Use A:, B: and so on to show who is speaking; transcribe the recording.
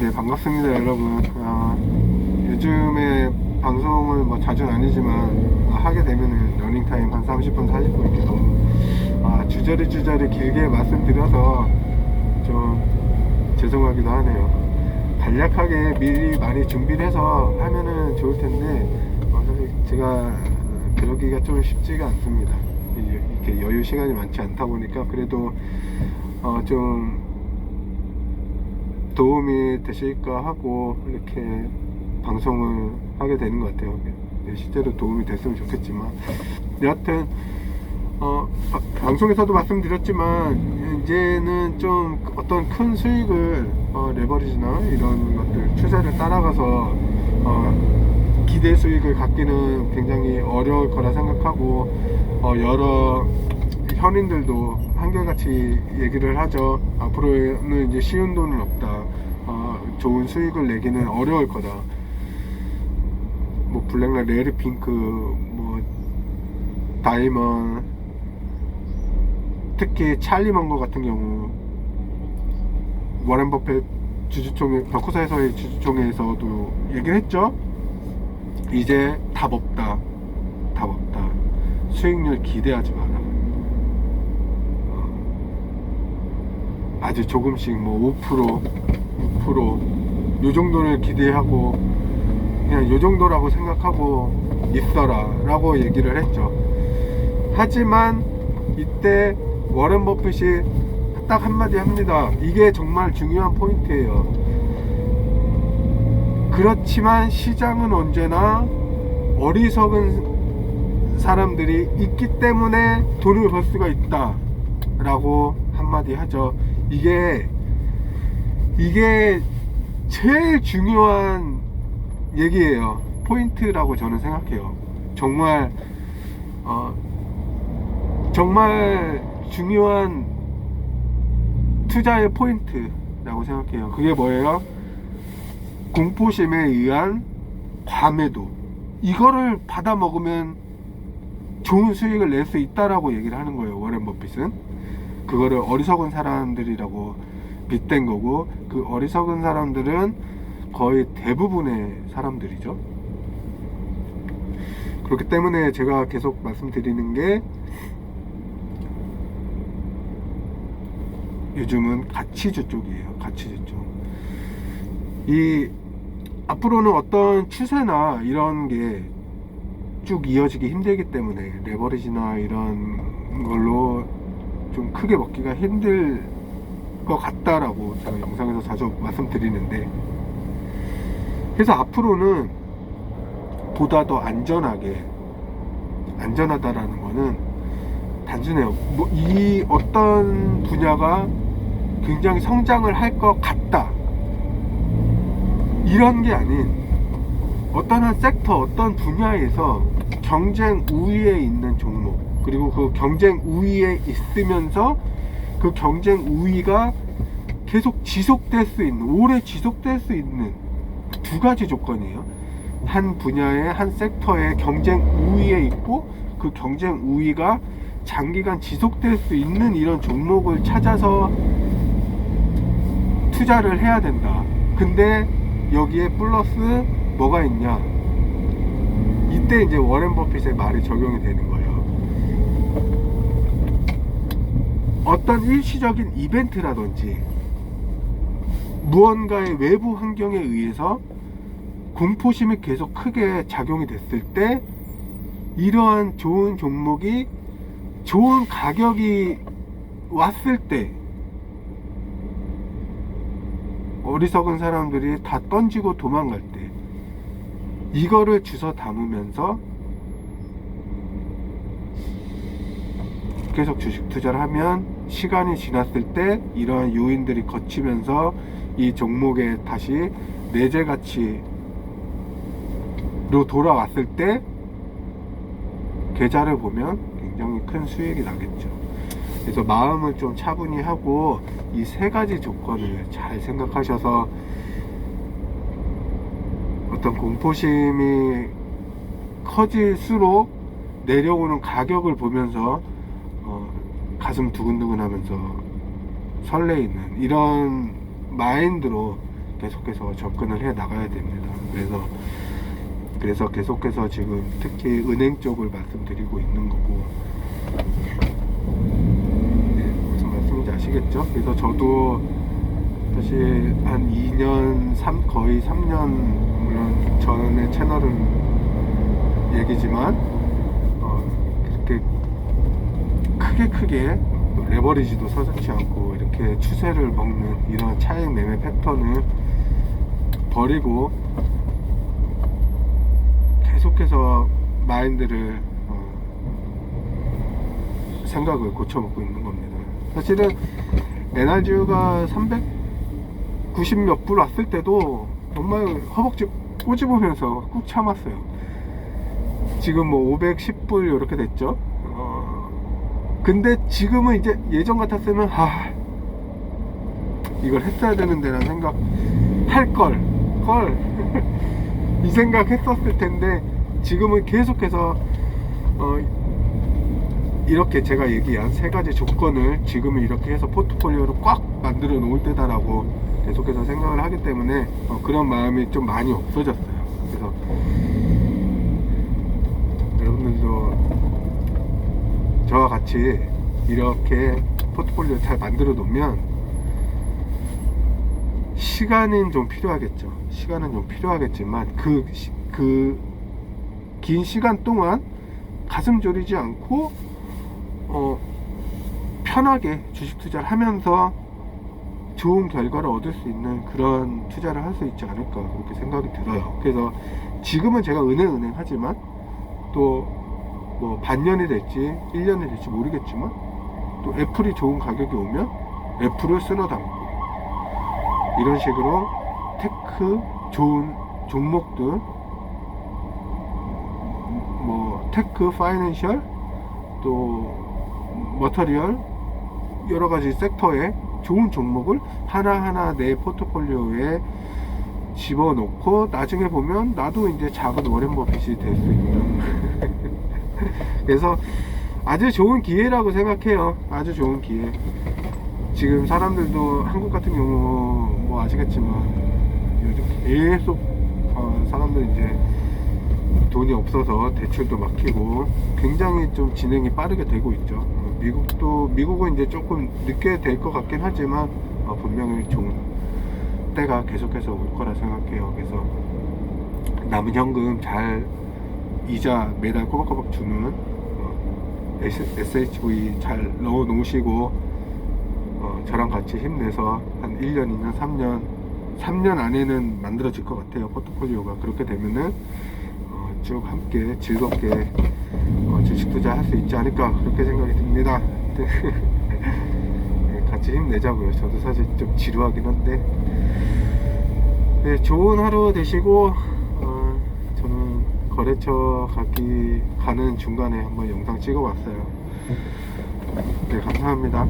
A: 네 반갑습니다 여러분. 아, 요즘에 방송을 뭐 자주는 아니지만 아, 하게 되면은 러닝타임 한 30분 40분 이렇게 너무 아, 주저리 주저리 길게 말씀드려서 좀 죄송하기도 하네요. 간략하게 미리 많이 준비를 해서 하면은 좋을 텐데 어, 사실 제가 그러기가 좀 쉽지가 않습니다. 이- 이렇게 여유 시간이 많지 않다 보니까 그래도 어, 좀 도움이 되실까 하고 이렇게 방송을 하게 되는 것 같아요. 네, 실제로 도움이 됐으면 좋겠지만 여하튼 어, 바- 방송에서도 말씀드렸지만 이제는 좀 어떤 큰 수익을 어, 레버리지나 이런 것들 추세를 따라가서 어, 기대 수익을 갖기는 굉장히 어려울 거라 생각하고 어, 여러 현인들도 한결같이 얘기를 하죠. 앞으로는 이제 쉬운 돈은 없다. 어, 좋은 수익을 내기는 어려울 거다. 뭐 블랙라 레드 핑크 뭐 다이먼 특히 찰리 먼거 같은 경우 워렌 버핏 주주총회 덕후사에서의 주주총회에서도 얘기를 했죠. 이제 답 없다. 답 없다. 수익률 기대하지 마라. 어, 아주 조금씩 뭐 5%, 6%요 정도를 기대하고 그냥 요 정도라고 생각하고 있어라 라고 얘기를 했죠. 하지만 이때 워렌 버핏이 딱 한마디 합니다. 이게 정말 중요한 포인트예요. 그렇지만 시장은 언제나 어리석은 사람들이 있기 때문에 돈을 벌 수가 있다. 라고 한마디 하죠. 이게, 이게 제일 중요한 얘기예요. 포인트라고 저는 생각해요. 정말, 어, 정말 중요한 투자의 포인트라고 생각해요. 그게 뭐예요? 공포심에 의한 과매도. 이거를 받아 먹으면 좋은 수익을 낼 수 있다라고 얘기를 하는 거예요. 워렌 버핏은. 그거를 어리석은 사람들이라고 빗댄 거고, 그 어리석은 사람들은 거의 대부분의 사람들이죠. 그렇기 때문에 제가 계속 말씀드리는 게 요즘은 가치주 쪽이에요. 가치주 쪽. 이 앞으로는 어떤 추세나 이런 게 쭉 이어지기 힘들기 때문에 레버리지나 이런 걸로 좀 크게 먹기가 힘들 것 같다라고 제가 영상에서 자주 말씀드리는데 그래서 앞으로는 보다 더 안전하게 안전하다라는 거는 단순해요. 뭐 이 어떤 분야가 굉장히 성장을 할 것 같다. 이런 게 아닌 어떤 한 섹터, 어떤 분야에서 경쟁 우위에 있는 종목, 그리고 그 경쟁 우위에 있으면서 그 경쟁 우위가 계속 지속될 수 있는, 오래 지속될 수 있는 두 가지 조건이에요. 한 분야의 한 섹터의 경쟁 우위에 있고 그 경쟁 우위가 장기간 지속될 수 있는 이런 종목을 찾아서 투자를 해야 된다. 근데 여기에 플러스 뭐가 있냐? 이때 이제 워렌 버핏의 말이 적용이 되는 거예요. 어떤 일시적인 이벤트라든지 무언가의 외부 환경에 의해서 공포심이 계속 크게 작용이 됐을 때 이러한 좋은 종목이 좋은 가격이 왔을 때 어리석은 사람들이 다 던지고 도망갈 때 이거를 주워 담으면서 계속 주식 투자를 하면 시간이 지났을 때 이러한 요인들이 거치면서 이 종목에 다시 내재 가치로 돌아왔을 때 계좌를 보면 굉장히 큰 수익이 나겠죠. 그래서 마음을 좀 차분히 하고 이 세 가지 조건을 잘 생각하셔서 어떤 공포심이 커질수록 내려오는 가격을 보면서 어, 가슴 두근두근 하면서 설레이는 이런 마인드로 계속해서 접근을 해 나가야 됩니다. 그래서 그래서 계속해서 지금 특히 은행 쪽을 말씀드리고 있는 거고 네, 무슨 말씀인지 아시겠죠? 그래서 저도 사실 한 2년, 3, 거의 3년 물론 전의 채널은 얘기지만 어, 그렇게 크게 크게 레버리지도 서슴지 않고 이렇게 추세를 먹는 이런 차익 매매 패턴을 버리고 계속해서 마인드를 어, 생각을 고쳐먹고 있는 겁니다. 사실은 NRG가 390몇 불 왔을 때도 정말 허벅지 꼬집으면서 꾹 참았어요. 지금 뭐 510불 이렇게 됐죠. 어, 근데 지금은 이제 예전 같았으면 아 이걸 했어야 되는데라는 생각 할 걸, 걸. 이 생각 했었을 텐데 지금은 계속해서 어, 이렇게 제가 얘기한 세 가지 조건을 지금은 이렇게 해서 포트폴리오를 꽉 만들어 놓을 때다라고 계속해서 생각을 하기 때문에 어, 그런 마음이 좀 많이 없어졌어요. 그래서 여러분들도 저와 같이 이렇게 포트폴리오 잘 만들어 놓으면 시간은 좀 필요하겠죠. 시간은 좀 필요하겠지만 그 그 긴 시간 동안 가슴 졸이지 않고 어 편하게 주식 투자를 하면서 좋은 결과를 얻을 수 있는 그런 투자를 할 수 있지 않을까 그렇게 생각이 들어요. 그래서 지금은 제가 은행 은행 하지만 또 뭐 반년이 될지 1년이 될지 모르겠지만 또 애플이 좋은 가격이 오면 애플을 쓸어 담고 이런 식으로 테크 좋은 종목들 뭐 테크 파이낸셜 또 머터리얼 여러 가지 섹터에 좋은 종목을 하나하나 내 포트폴리오에 집어넣고 나중에 보면 나도 이제 작은 워렌 버핏이 될 수 있다. 그래서 아주 좋은 기회라고 생각해요. 아주 좋은 기회. 지금 사람들도 한국 같은 경우 뭐 아시겠지만 요즘 계속 어, 사람들 이제 돈이 없어서 대출도 막히고 굉장히 좀 진행이 빠르게 되고 있죠. 어, 미국도 미국은 이제 조금 늦게 될 것 같긴 하지만 어, 분명히 좋은 때가 계속해서 올 거라 생각해요. 그래서 남은 현금 잘 이자 매달 꼬박꼬박 주는 어, SHV 잘 넣어 놓으시고 어, 저랑 같이 힘내서 한 1년, 2년, 3년 3년 안에는 만들어질 것 같아요. 포트폴리오가 그렇게 되면은 어, 쭉 함께 즐겁게 어, 주식 투자 할 수 있지 않을까 그렇게 생각이 듭니다. 네, 같이 힘내자고요. 저도 사실 좀 지루하긴 한데 네, 좋은 하루 되시고 거래처 가기 가는 중간에 한번 영상 찍어봤어요. 네, 감사합니다.